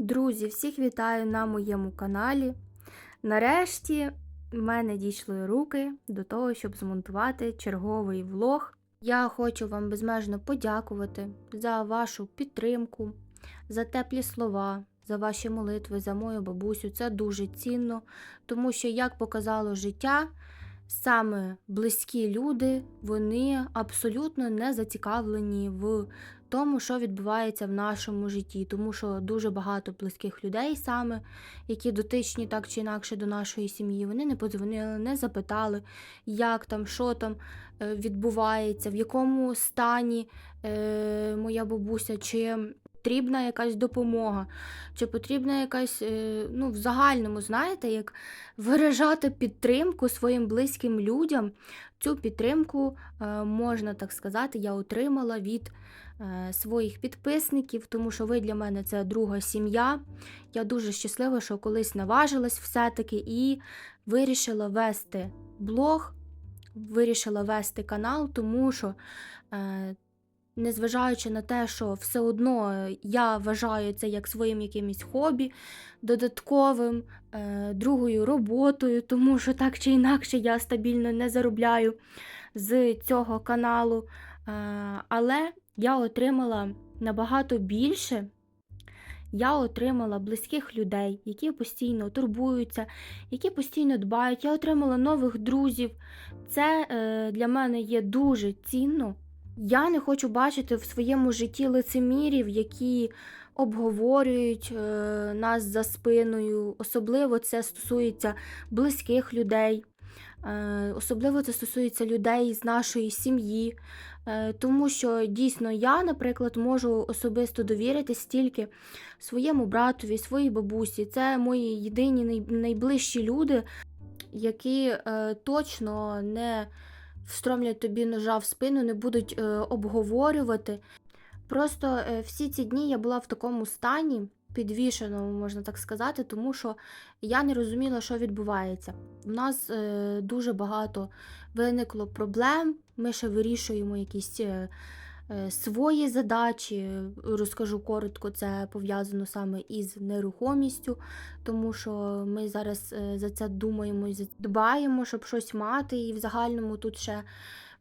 Друзі, всіх вітаю на моєму каналі. Нарешті в мене дійшли руки до того, щоб змонтувати черговий влог. Я хочу вам безмежно подякувати за вашу підтримку, за теплі слова, за ваші молитви, за мою бабусю. Це дуже цінно, тому що, як показало життя, саме близькі люди вони абсолютно не зацікавлені в тому, що відбувається в нашому житті, тому що дуже багато близьких людей, саме які дотичні так чи інакше до нашої сім'ї, вони не подзвонили, не запитали, як там, що там е, відбувається, в якому стані е, моя бабуся, чи потрібна якась допомога, чи потрібна якась, е, ну, в загальному, знаєте, як виражати підтримку своїм близьким людям. Цю підтримку, е, можна так сказати, я отримала від е, своїх підписників, тому що ви для мене це друга сім'я. Я дуже щаслива, що колись наважилась все-таки і вирішила вести блог, вирішила вести канал, тому що. Е, Незважаючи на те, що все одно я вважаю це як своїм якимось хобі, додатковим, е, другою роботою, тому що так чи інакше я стабільно не заробляю з цього каналу. Е, але я отримала набагато більше. Я отримала близьких людей, які постійно турбуються, які постійно дбають. Я отримала нових друзів. Це е, для мене є дуже цінно. Я не хочу бачити в своєму житті лицемірів, які обговорюють е, нас за спиною. Особливо це стосується близьких людей, е, особливо це стосується людей з нашої сім'ї. Е, тому що дійсно я, наприклад, можу особисто довіритись тільки своєму братові, своїй бабусі. Це мої єдині найближчі люди, які точно не встромлять тобі ножа в спину, не будуть е, обговорювати. Просто е, всі ці дні я була в такому стані, підвішеному, можна так сказати, тому що я не розуміла, що відбувається. У нас е, дуже багато виникло проблем. Ми ще вирішуємо якісь е, свої задачі. Розкажу коротко, це пов'язано саме із нерухомістю, тому що ми зараз е, за це думаємо і дбаємо, щоб щось мати. І в загальному тут ще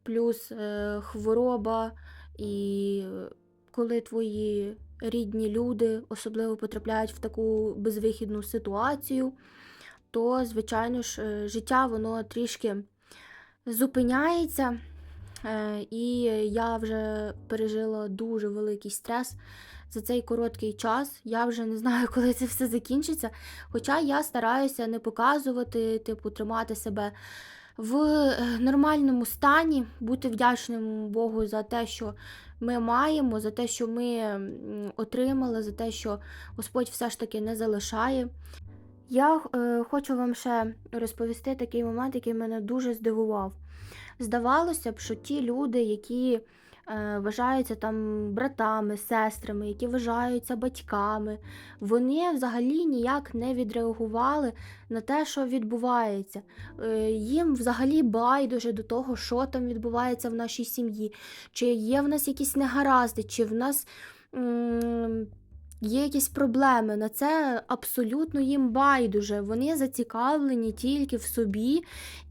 плюс е, хвороба, і е, коли твої рідні люди особливо потрапляють в таку безвихідну ситуацію, то, звичайно ж, е, життя воно трішки зупиняється. Е, І я вже пережила дуже великий стрес за цей короткий час. Я вже не знаю, коли це все закінчиться. Хоча я стараюся не показувати, типу, тримати себе в е, нормальному стані, бути вдячним Богу за те, що ми маємо, за те, що ми отримали, за те, що Господь все ж таки не залишає. Я е, хочу вам ще розповісти такий момент, який мене дуже здивував. Здавалося б, що ті люди, які е, вважаються там братами, сестрами, які вважаються батьками, вони взагалі ніяк не відреагували на те, що відбувається. Е, їм взагалі байдуже до того, що там відбувається в нашій сім'ї, чи є в нас якісь негаразди, чи в нас. Є якісь проблеми, на це абсолютно їм байдуже. Вони зацікавлені тільки в собі.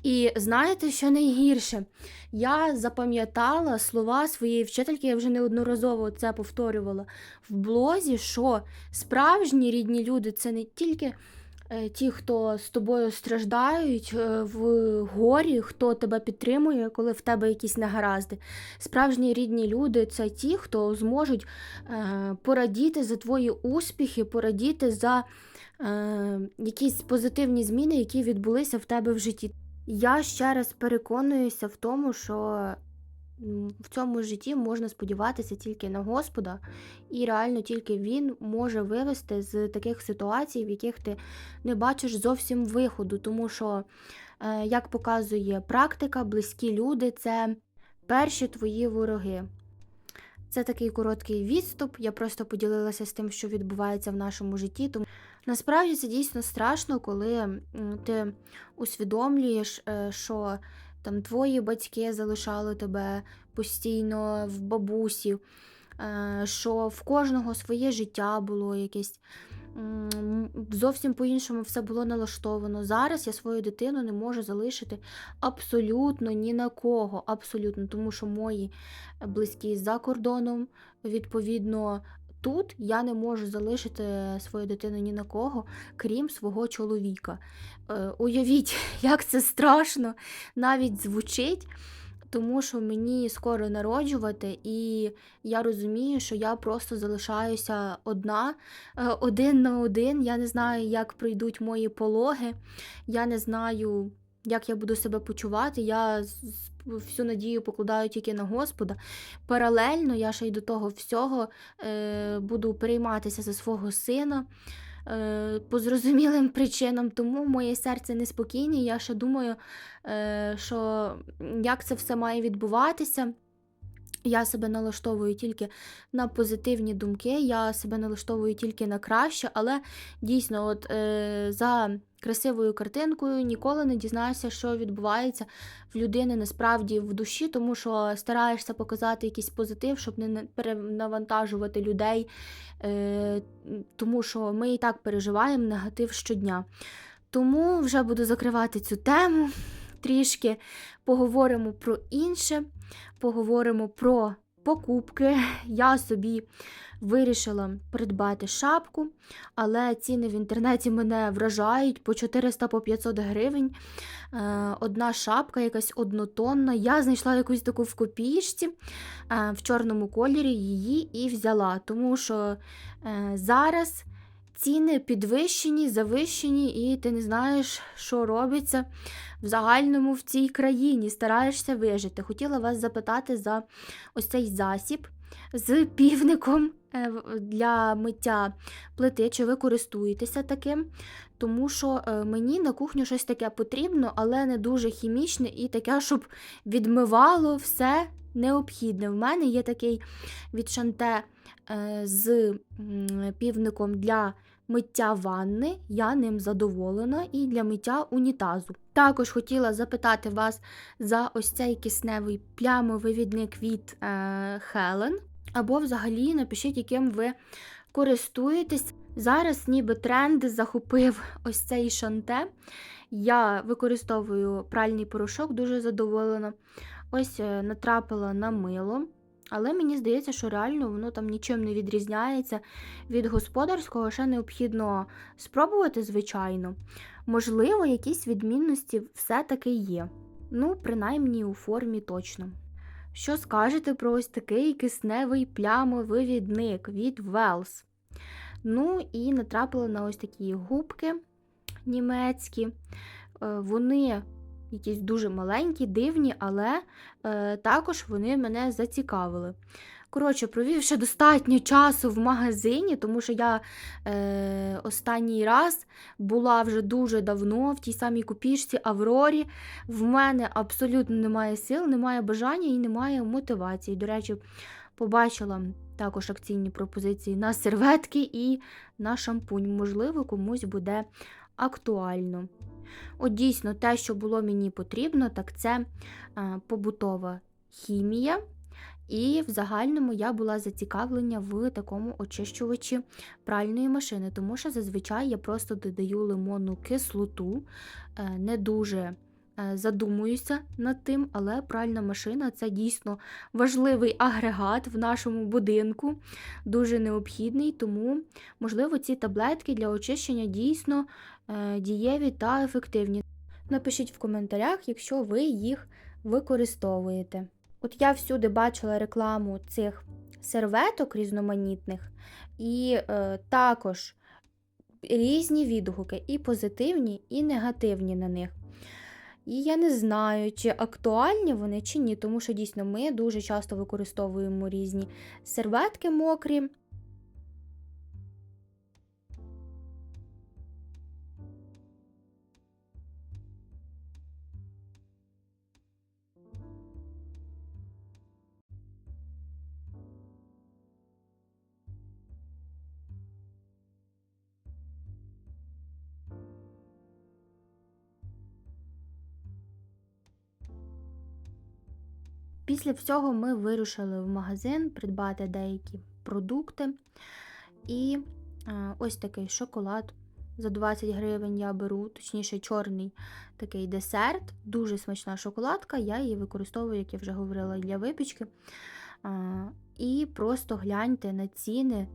І знаєте, що найгірше? Я запам'ятала слова своєї вчительки, я вже неодноразово це повторювала в блозі, що справжні рідні люди це не тільки ті, хто з тобою страждають е, в горі, хто тебе підтримує, коли в тебе якісь негаразди. Справжні рідні люди це ті, хто зможуть е, порадіти за твої успіхи, порадіти за е, якісь позитивні зміни, які відбулися в тебе в житті. Я ще раз переконуюся в тому, що в цьому житті можна сподіватися тільки на Господа, і реально тільки Він може вивести з таких ситуацій, в яких ти не бачиш зовсім виходу. Тому що, е, як показує практика, близькі люди це перші твої вороги. Це такий короткий відступ. Я просто поділилася з тим, що відбувається в нашому житті. Тому насправді це дійсно страшно, коли ти усвідомлюєш, е, що там твої батьки залишали тебе постійно в бабусі, е, що в кожного своє життя було якесь. зовсім по-іншому все було налаштовано. Зараз я свою дитину не можу залишити абсолютно ні на кого, абсолютно, тому що мої близькі за кордоном, відповідно. Тут я не можу залишити свою дитину ні на кого, крім свого чоловіка. Е, уявіть, як це страшно навіть звучить, тому що мені скоро народжувати, і я розумію, що я просто залишаюся одна, е, один на один. Я не знаю, як пройдуть мої пологи, я не знаю, як я буду себе почувати. Я всю надію покладаю тільки на Господа. Паралельно я ще й до того всього е, буду перейматися за свого сина. Е, по зрозумілим причинам, тому моє серце неспокійне. Я ще думаю, е, що як це все має відбуватися. Я себе налаштовую тільки на позитивні думки, я себе налаштовую тільки на краще, але дійсно, от е, за красивою картинкою ніколи не дізнаєшся, що відбувається в людини насправді в душі, тому що стараєшся показати якийсь позитив, щоб не перенавантажувати людей, е, тому що ми і так переживаємо негатив щодня. Тому вже буду закривати цю тему трішки, поговоримо про інше поговоримо про покупки. Я собі вирішила придбати шапку, але ціни в інтернеті мене вражають по 400 по 500 гривень. Е, Одна шапка, якась однотонна. Я знайшла якусь таку в копійці е, в чорному кольорі її і взяла, тому що е, зараз. Ціни підвищені, завищені, і ти не знаєш, що робиться в загальному в цій країні. Стараєшся вижити. Хотіла вас запитати за ось цей засіб з півником е, для миття плити. Чи ви користуєтеся таким? Тому що е, мені на кухню щось таке потрібно, але не дуже хімічне і таке, щоб відмивало все необхідне. В мене є такий від шанте з півником для миття ванни, я ним задоволена, і для миття унітазу. Також хотіла запитати вас за ось цей кисневий плямовивідник від е, Helen, або взагалі напишіть, яким ви користуєтесь. Зараз ніби тренд захопив ось цей шанте. Я використовую пральний порошок, дуже задоволена. Ось е, натрапила на мило. Але мені здається, що реально воно там нічим не відрізняється від господарського, ще необхідно спробувати, звичайно. Можливо, якісь відмінності все-таки є. Ну, принаймні у формі точно. Що скажете про ось такий кисневий плямовивідник від Wells? Ну і натрапила на ось такі губки німецькі. Е, Вони якісь дуже маленькі, дивні, але е, також вони мене зацікавили. Коротше, провівши достатньо часу в магазині, тому що я е, останній раз була вже дуже давно в тій самій купішці Аврорі. В мене абсолютно немає сил, немає бажання і немає мотивації. До речі, побачила також акційні пропозиції на серветки і на шампунь. Можливо, комусь буде актуально. От дійсно, те, що було мені потрібно, так це е, побутова хімія. І в загальному я була зацікавлена в такому очищувачі пральної машини, тому що зазвичай я просто додаю лимонну кислоту, е, не дуже е, задумуюся над тим, але пральна машина це дійсно важливий агрегат в нашому будинку, дуже необхідний, тому, можливо, ці таблетки для очищення дійсно дієві та ефективні. Напишіть в коментарях, якщо ви їх використовуєте. От я всюди бачила рекламу цих серветок різноманітних, і е, також різні відгуки, і позитивні, і негативні на них. І я не знаю, чи актуальні вони, чи ні, тому що дійсно ми дуже часто використовуємо різні серветки мокрі. Після всього ми вирушили в магазин придбати деякі продукти. І Е, Ось такий шоколад. За 20 гривень я беру, точніше, чорний такий десерт. Дуже смачна шоколадка. Я її використовую, як я вже говорила, для випічки. А, І просто гляньте на ціни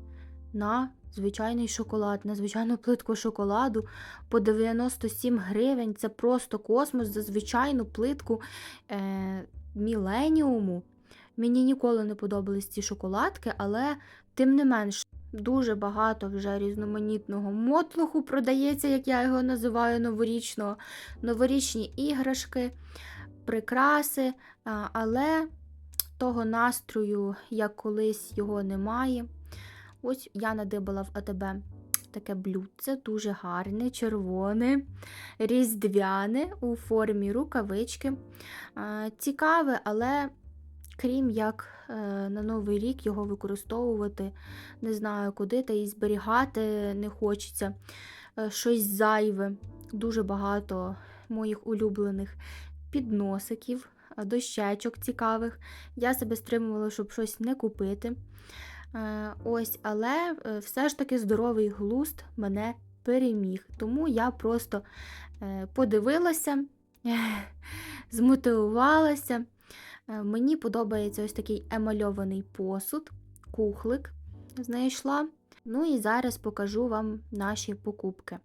на звичайний шоколад, на звичайну плитку шоколаду по 97 гривень. Це просто космос за звичайну плитку е, міленіуму. Мені ніколи не подобались ці шоколадки, але тим не менш. Дуже багато вже різноманітного мотлуху продається, як я його називаю, новорічного, новорічні іграшки, прикраси, але того настрою, як колись його немає. Ось я надибала в АТБ таке блюдце, дуже гарне, червоне, різдвяне у формі рукавички. Цікаве, але крім як е, на Новий рік його використовувати, не знаю куди, та і зберігати не хочеться. Е, Щось зайве, дуже багато моїх улюблених підносиків, дощечок цікавих. Я себе стримувала, щоб щось не купити. Е, Ось, але е, все ж таки здоровий глузд мене переміг. Тому я просто е, подивилася, змотивувалася. Мені подобається ось такий емальований посуд, кухлик знайшла. Ну і зараз покажу вам наші покупки.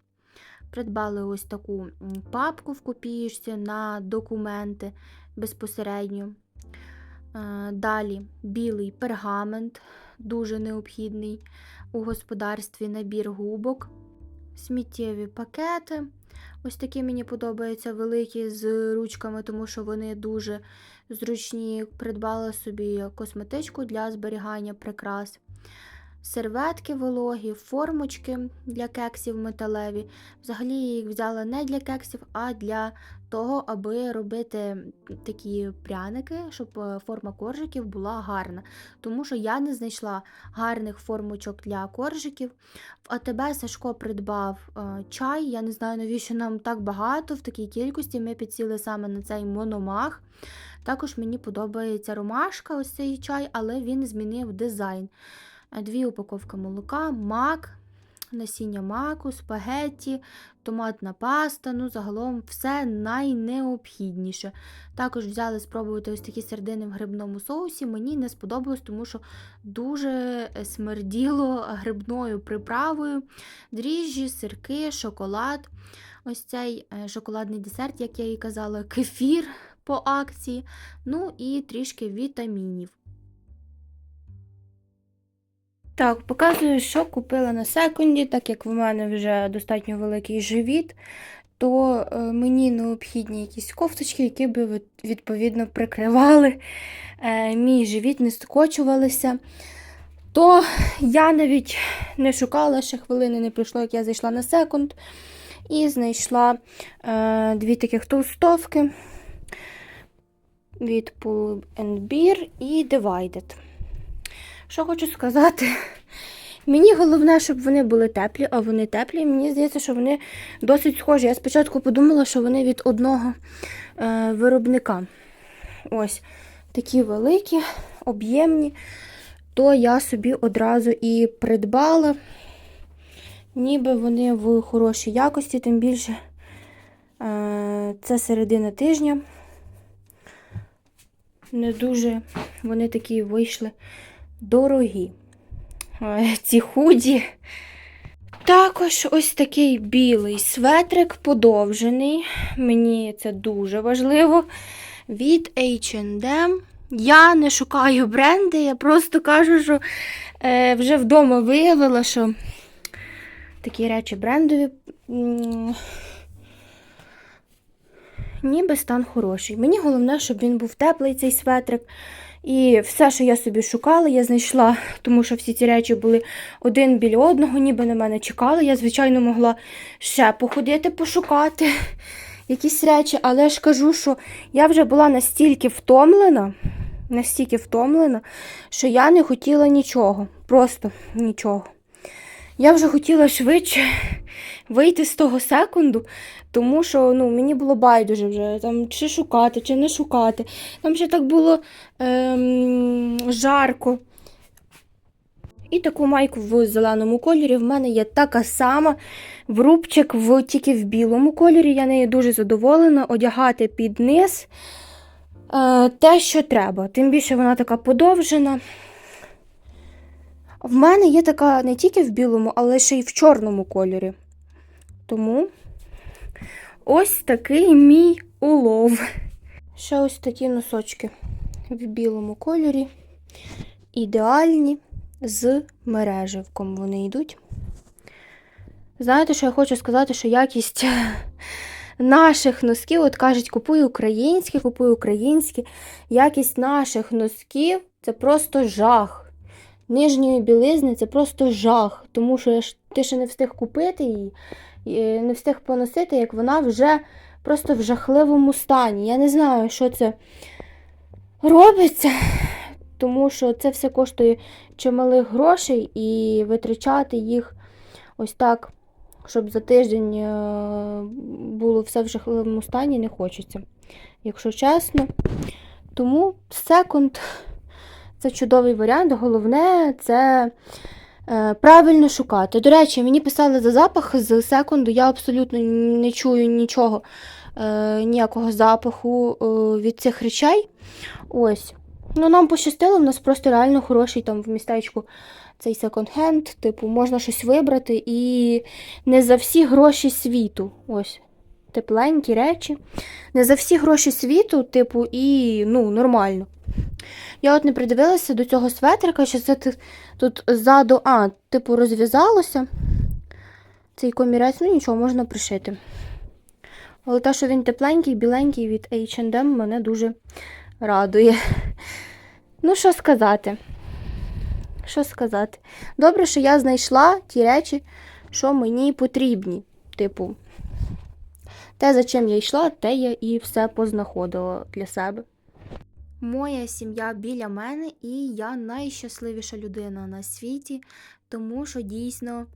Придбали ось таку папку в копієчці на документи безпосередньо. Далі білий пергамент, дуже необхідний у господарстві набір губок, сміттєві пакети. Ось такі мені подобаються великі з ручками, тому що вони дуже зручні. Придбала собі косметичку для зберігання прикрас. Серветки вологі, формочки для кексів металеві. Взагалі я їх взяла не для кексів, а для того, аби робити такі пряники, щоб е, форма коржиків була гарна. Тому що я не знайшла гарних формочок для коржиків. В АТБ Сашко придбав е, чай. Я не знаю, навіщо нам так багато в такій кількості. Ми підсіли саме на цей мономах. Також мені подобається ромашка, ось цей чай, але він змінив дизайн. Дві упаковки молока, мак, насіння маку, спагетті, томатна паста. Ну, загалом все найнеобхідніше. Також взяли спробувати ось такі сердини в грибному соусі. Мені не сподобалось, тому що дуже е, смерділо грибною приправою. Дріжджі, сирки, шоколад. Ось цей е, шоколадний десерт, як я і казала, кефір по акції. Ну і трішки вітамінів. Так, показую, що купила на секунді, так як в мене вже достатньо великий живіт, то е, мені необхідні якісь кофточки, які би відповідно прикривали е, мій живіт, не скочувалися. То я навіть не шукала, ще хвилини не пройшло, як я зайшла на секунд, і знайшла е, дві таких толстовки від Pull and Bear і Divided. Що хочу сказати? Мені головне, щоб вони були теплі, а вони теплі. Мені здається, що вони досить схожі. Я спочатку подумала, що вони від одного е, виробника. Ось такі великі, об'ємні. То я собі одразу і придбала. Ніби вони в хорошій якості, тим більше е, це середина тижня. Не дуже вони такі вийшли дорогі. Е, Ці худі. Також ось такий білий светрик подовжений. Мені це дуже важливо. Від H&M. Я не шукаю бренди, я просто кажу, що е, вже вдома виявила, що такі речі брендові. Ніби стан хороший. Мені головне, щоб він був теплий, цей светрик. І все, що я собі шукала, я знайшла, тому що всі ці речі були один біля одного, ніби на мене чекали. Я, звичайно, могла ще походити, пошукати якісь речі, але ж кажу, що я вже була настільки втомлена, настільки втомлена, що я не хотіла нічого, просто нічого. Я вже хотіла швидше вийти з того секунду, тому що ну, мені було байдуже вже там, чи шукати, чи не шукати. Там ще так було ем, жарко. І таку майку в зеленому кольорі. В мене є така сама в рубчик в, тільки в білому кольорі. Я нею дуже задоволена. Одягати під низ е, те, що треба. Тим більше вона така подовжена. В мене є така не тільки в білому, але ще й в чорному кольорі. Тому ось такий мій улов. Ще ось такі носочки в білому кольорі. Ідеальні з мереживком вони йдуть. Знаєте, що я хочу сказати, що якість наших носків, от кажуть, купуй українські, купуй українські. Якість наших носків це просто жах. Нижньої білизни це просто жах. Тому що ти ще не встиг купити її, не встиг поносити, як вона вже просто в жахливому стані. Я не знаю, що це робиться, тому що це все коштує чималих грошей і витрачати їх ось так, щоб за тиждень е, було все в жахливому стані, не хочеться. Якщо чесно. Тому секунд це чудовий варіант. Головне це правильно шукати. До речі, мені писали за запах з секунду, я абсолютно не чую нічого, е, ніякого запаху е, від цих речей. Ось. Ну, нам пощастило, в нас просто реально хороший там в містечку цей секонд-хенд, типу, можна щось вибрати і не за всі гроші світу. Ось. Тепленькі речі. Не за всі гроші світу, типу, і ну, нормально. Я от не придивилася до цього светрика, що це тут ззаду, а, типу, розв'язалося. Цей комірець, ну нічого, можна пришити. Але те, що він тепленький, біленький від H&M, мене дуже радує. Ну, що сказати? Що сказати? Добре, що я знайшла ті речі, що мені потрібні. Типу, те, за чим я йшла, те я і все познаходила для себе. Моя сім'я біля мене, і я найщасливіша людина на світі, тому що дійсно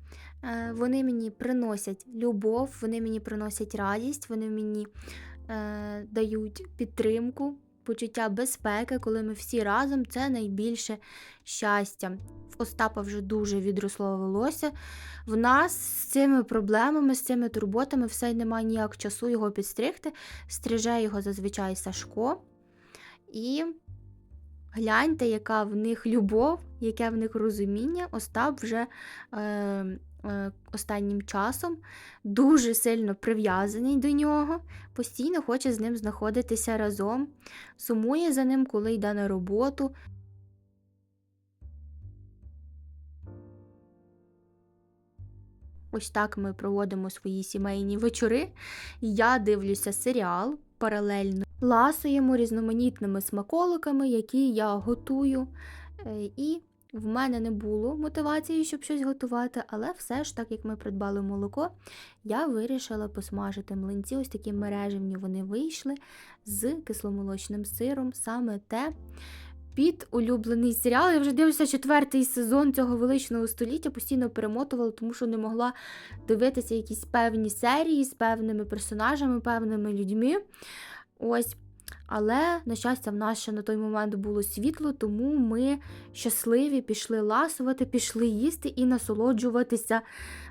е, вони мені приносять любов, вони мені приносять радість, вони мені е, дають підтримку, почуття безпеки, коли ми всі разом це найбільше щастя. В Остапа вже дуже відросло волосся. В нас з цими проблемами, з цими турботами все немає ніяк часу його підстригти. Стриже його зазвичай Сашко. І гляньте, яка в них любов, яке в них розуміння. Остап вже е, е, останнім часом дуже сильно прив'язаний до нього, постійно хоче з ним знаходитися разом, сумує за ним, коли йде на роботу. Ось так ми проводимо свої сімейні вечори. Я дивлюся серіал паралельно ласуємо різноманітними смаколиками, які я готую. Е, І в мене не було мотивації, щоб щось готувати, але все ж, так як ми придбали молоко, я вирішила посмажити млинці. Ось такі мережевні вони вийшли з кисломолочним сиром, саме те. Під улюблений серіал. Я вже дивлюся четвертий сезон цього величного століття, постійно перемотувала, тому що не могла дивитися якісь певні серії з певними персонажами, певними людьми. Ось. Але, на щастя, в нас ще на той момент було світло, тому ми щасливі пішли ласувати, пішли їсти і насолоджуватися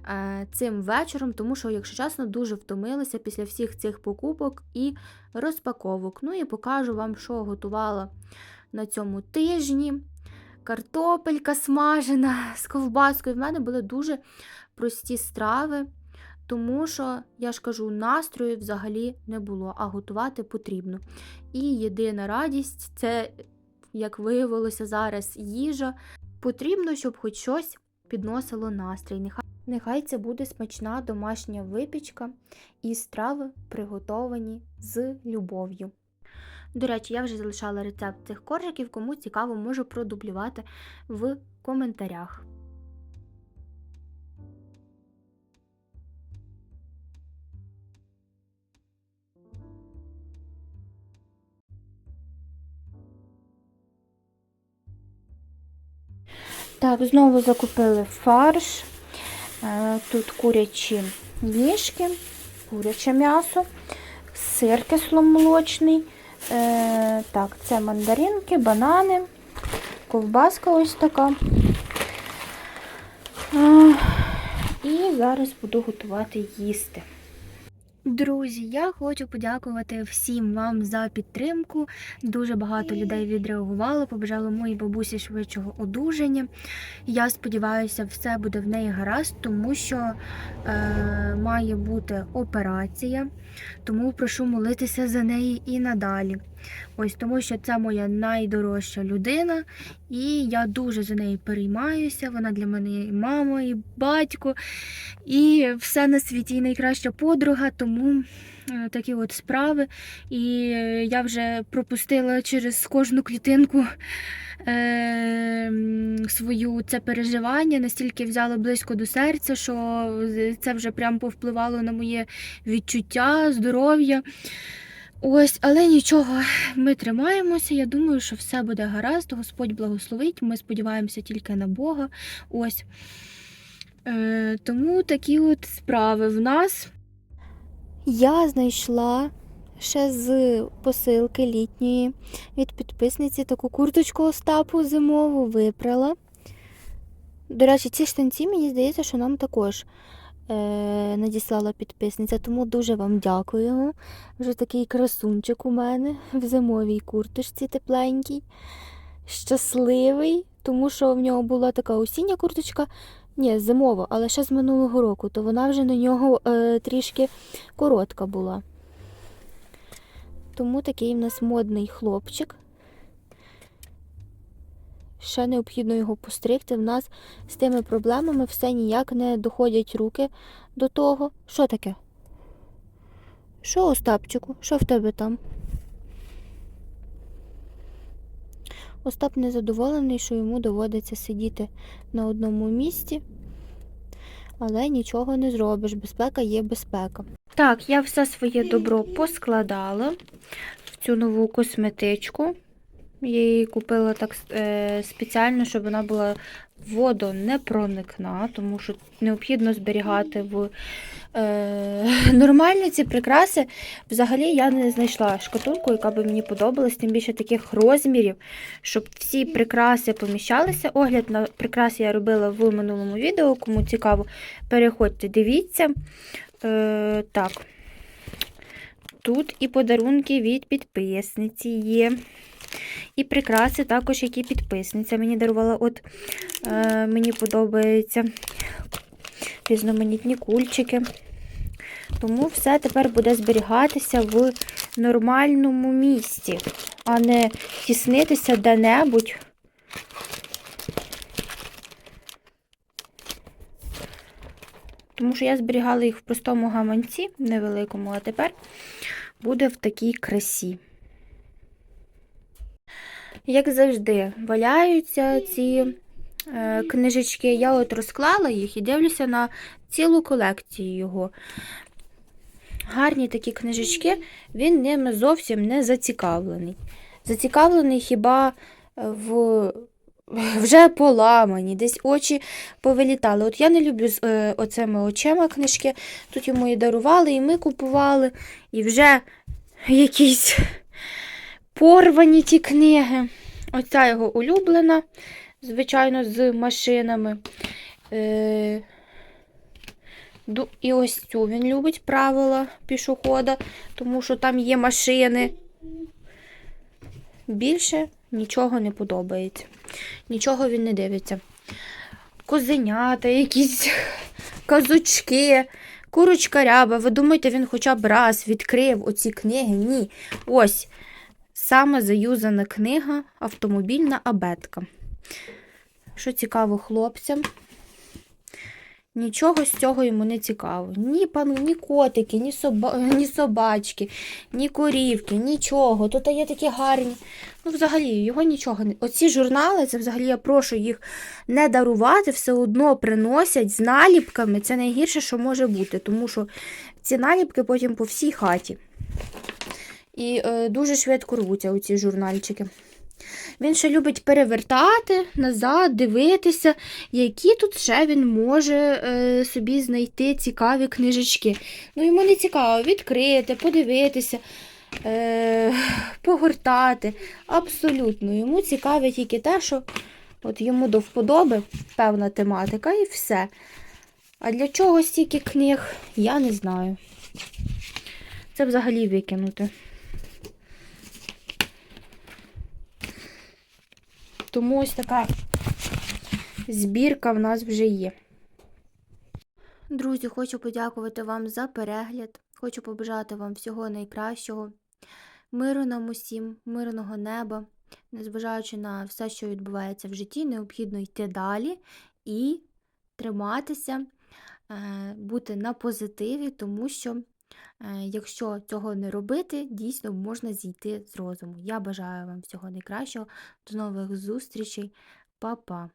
е, цим вечором, тому що, якщо чесно, дуже втомилися після всіх цих покупок і розпаковок. Ну і покажу вам, що готувала на цьому тижні. Картопелька смажена з ковбаскою. В мене були дуже прості страви. Тому що, я ж кажу, настрою взагалі не було, а готувати потрібно. І єдина радість це, як виявилося зараз, їжа. Потрібно, щоб хоч щось підносило настрій. Нехай, нехай це буде смачна домашня випічка і страви приготовані з любов'ю. До речі, я вже залишала рецепт цих коржиків, кому цікаво, можу продублювати в коментарях. Так, знову закупили фарш. Е, Тут курячі ніжки, куряче м'ясо, сир кисломолочний. Е, Так, це мандаринки, банани, ковбаска ось така. І зараз буду готувати їсти. Друзі, я хочу подякувати всім вам за підтримку. Дуже багато людей відреагувало, побажало моїй бабусі швидшого одужання. Я сподіваюся, все буде в неї гаразд, тому що е, має бути операція. Тому прошу молитися за неї і надалі. Ось тому, що це моя найдорожча людина, і я дуже за нею переймаюся. Вона для мене і мама, і батько, і все на світі, і найкраща подруга. Тому е, такі от справи. І я вже пропустила через кожну клітинку е, свою це переживання, настільки взяла близько до серця, що це вже прям повпливало на моє відчуття, здоров'я. Ось, але нічого, ми тримаємося. Я думаю, що все буде гаразд. Господь благословить. Ми сподіваємося тільки на Бога. Ось. Е, тому такі от справи в нас. Я знайшла ще з посилки літньої від підписниці таку курточку Остапу зимову випрала. До речі, ці штанці, мені здається, що нам також надіслала підписниця, тому дуже вам дякую. Вже такий красунчик у мене в зимовій курточці тепленькій, щасливий, тому що в нього була така осіння курточка, ні, зимова, але ще з минулого року, то вона вже на нього е, трішки коротка була. Тому такий в нас модний хлопчик. Ще необхідно його постригти. В нас з тими проблемами все ніяк не доходять руки до того. Що таке? Що, Остапчику? Що в тебе там? Остап незадоволений, що йому доводиться сидіти на одному місці, але нічого не зробиш. Безпека є безпека. Так, я все своє добро поскладала в цю нову косметичку. Я її купила так е, спеціально, щоб вона була водонепроникна, тому що необхідно зберігати в е, нормальні ці прикраси. Взагалі я не знайшла шкатулку, яка би мені подобалась, тим більше таких розмірів, щоб всі прикраси поміщалися. Огляд на прикраси я робила в минулому відео. Кому цікаво, переходьте, дивіться. Е, так. Тут і подарунки від підписниці є. І прикраси також, які підписниця мені дарувала. От е, мені подобаються різноманітні кульчики. Тому все тепер буде зберігатися в нормальному місці, а не тіснитися де-небудь. Тому що я зберігала їх в простому гаманці, невеликому, а тепер буде в такій красі. Як завжди, валяються ці е, книжечки. Я от розклала їх і дивлюся на цілу колекцію його. Гарні такі книжечки, він ними зовсім не зацікавлений. Зацікавлений хіба в вже поламані, десь очі повилітали. От я не люблю з е, оцими очима книжки. Тут йому і дарували, і ми купували, і вже якісь порвані ті книги. Оця його улюблена, звичайно, з машинами. Е, І ось цю він любить правила пішохода, тому що там є машини. Більше нічого не подобається. Нічого він не дивиться. Козенята, якісь казочки, курочка ряба. Ви думаєте, він хоча б раз відкрив оці книги? Ні. Ось саме заюзана книга Автомобільна абетка. Що цікаво хлопцям, нічого з цього йому не цікаво. Ні пану, ні котики, ні, соба... ні собачки, ні корівки, нічого. Тут є такі гарні. Ну, взагалі, його нічого не. Оці журнали, це взагалі я прошу їх не дарувати, все одно приносять з наліпками. Це найгірше, що може бути, тому що ці наліпки потім по всій хаті. І е, дуже швидко рвуться оці журнальчики. Він ще любить перевертати назад, дивитися, які тут ще він може е, собі знайти цікаві книжечки. Ну, йому не цікаво відкрити, подивитися, е, погортати. Абсолютно. Йому цікавить тільки те, що От йому до вподоби певна тематика і все. А для чого стільки книг, я не знаю. Це взагалі викинути. Тому ось така збірка в нас вже є. Друзі, хочу подякувати вам за перегляд. Хочу побажати вам всього найкращого, миру нам усім, мирного неба. Незважаючи на все, що відбувається в житті, необхідно йти далі і триматися, е, бути на позитиві, тому що якщо цього не робити, дійсно можна зійти з розуму. Я бажаю вам всього найкращого. До нових зустрічей. Па-па!